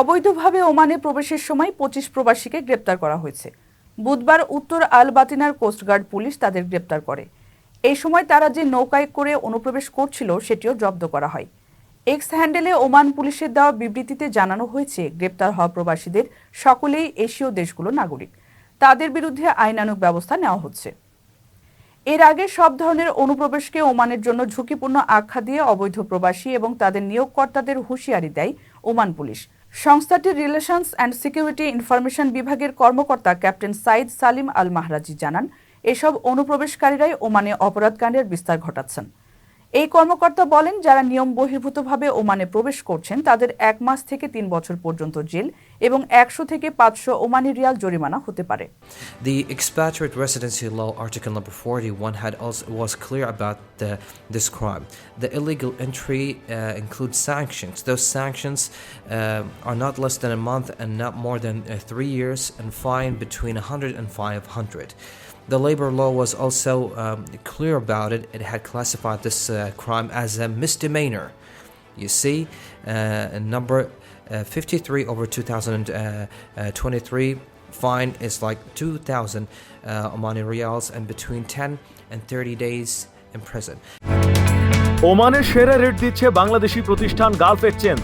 অবৈধভাবে ওমানে প্রবেশের সময় পঁচিশ প্রবাসীকে গ্রেপ্তার করা হয়েছে। বুধবার উত্তর আল বাতিনার কোস্টগার্ড পুলিশ তাদের গ্রেপ্তার করে। এই সময় তারা যে নৌকায় করে অনুপ্রবেশ করছিল, সেটিও জব্দ করা হয়। এক্স হ্যান্ডেলে ওমান পুলিশের দেওয়া বিবৃতিতে জানানো হয়েছে, গ্রেপ্তার হওয়া প্রবাসীদের সকলেই এশীয় দেশগুলোর নাগরিক। তাদের বিরুদ্ধে আইনানুগ ব্যবস্থা নেওয়া হচ্ছে। এর আগে সব ধরনের অনুপ্রবেশকে ওমানের জন্য ঝুঁকিপূর্ণ আখ্যা দিয়ে অবৈধ প্রবাসী এবং তাদের নিয়োগকর্তাদের হুঁশিয়ারি দেয় ওমান পুলিশ। সংস্থাটির রিলেশনস অ্যান্ড সিকিউরিটি ইনফরমেশন বিভাগের কর্মকর্তা captain Said Salim Al Mahrazi জানান, এসব অনুপ্রবেশকারীরাই ওমানে অপরাধকাণ্ডের বিস্তার ঘটাচ্ছেন। এই কর্মকর্তা বলেন যারা নিয়ম বহির্ভূতভাবে ওমানে প্রবেশ করছেন তাদের এক মাস থেকে তিন বছর পর্যন্ত জেল এবং একশো থেকে পাঁচশো ওমানি রিয়াল জরিমানা হতে পারে The expatriate residency law, Article number 41, had also was clear about the, this crime. The illegal entry uh, includes sanctions. Those sanctions uh, are not less than a month and not more than uh, three years, and fine between 100 and 500. The labor law was also um, clear about it. It had classified this uh, crime as a misdemeanor. You see, uh, number uh, 53 over 2023 fine is like 2,000 uh, Omani riyals and between 10 and 30 days in prison. ওমানের সেরা rate দিচ্ছে বাংলাদেশি প্রতিষ্ঠান Gulf exchange